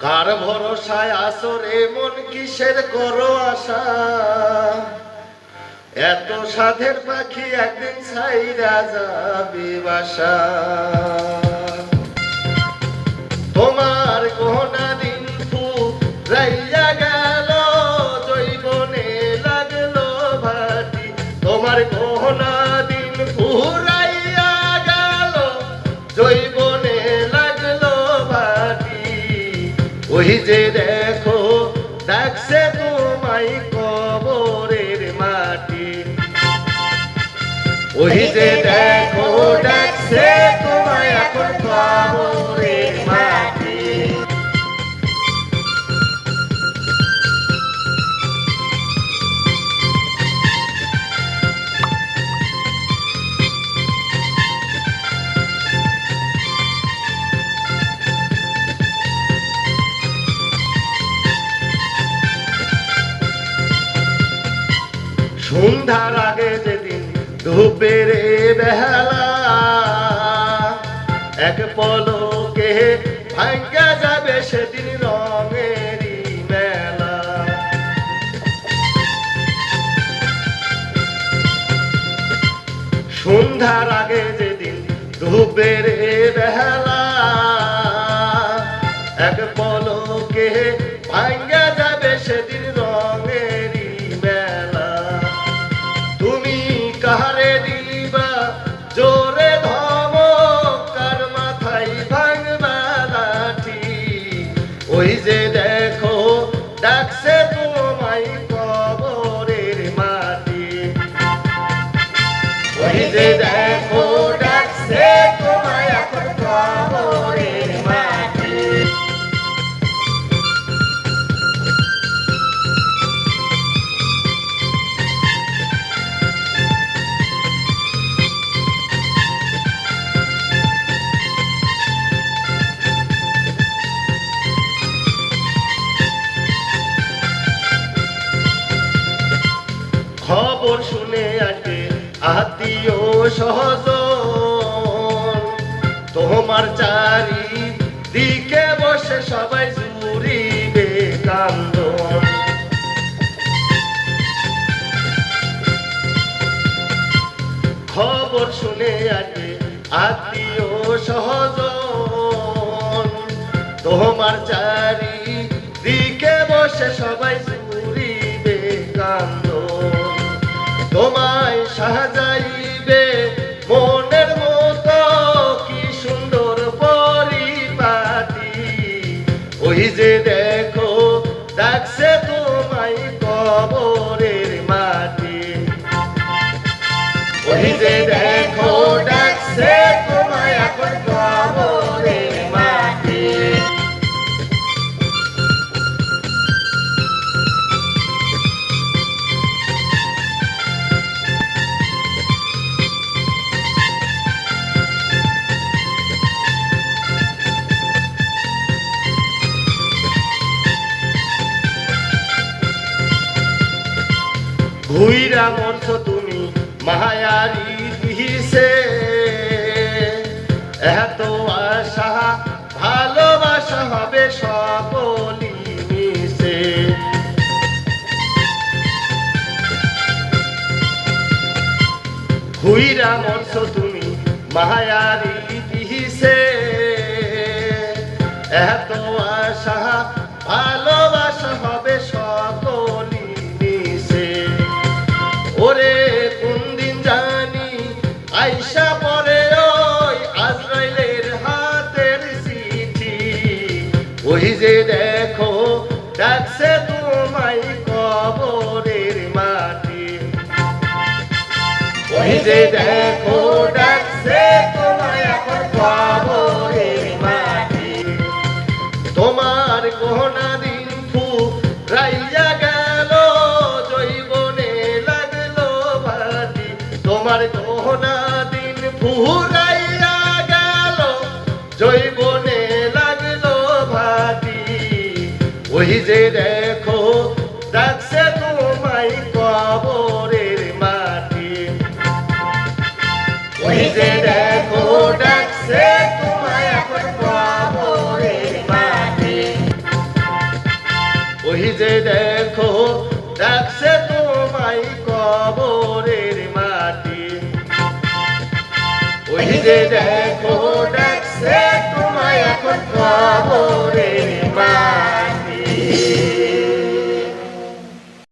কার ভরসায় আসরে মন কিসের করো আশা? এত সাধের পাখি একদিন ছাইরা যাবে বাসা। তোমার গহনা দিন রাইয়া গেল, জৈবনে লাগল ভাটি। তোমার গহনা দিন ফুরাইয়া ওই যে দেখো ডাকছে তোমায় কবরের মাটি। ওই যে দেখো সন্ধ্যার আগে যেদিন ধূপের বেহালা, এক পলকে ভাঙ্গা যাবে সেদিন রঙেরই মেলা। সন্ধ্যার আগে যেদিন ধূপের বেহালা, এক পলকে খবর শুনে আজকে আত্মীয় সহজ তোমার চারি দিকে বসে সবাই জুড়িবে কান্দন। খবর শুনে আজকে আত্মীয় সহজ তোমার চারি দিকে বসে সবাই জুড়িবে কান্দন। ওই যে দেখো ডাকছে তোমায় ঘুইরা মরছ তুমি মায়ারি পিসে এত আশা, ভালোবাসা হবে সকলি মিশে। ঘুইরা মরছ তুমি মায়ারি পিসে এত আশা, ভালোবাসা হবে আইসা পরে চিঠি। ওই যে দেখো, ডাকছে তোমায় কবরের মাটি। তোমার গহনা দিন ফু রাইয়া গেল, জৈবনে লাগল ভাটি তোমার গহনা দিন ফু রাইয়া গেল জৈবনে লাগল ভাটি। ওই যে দেখো ডাকছে তোমায় ওই যে দেখো ডাকছে তোমায় এখন খবরের মা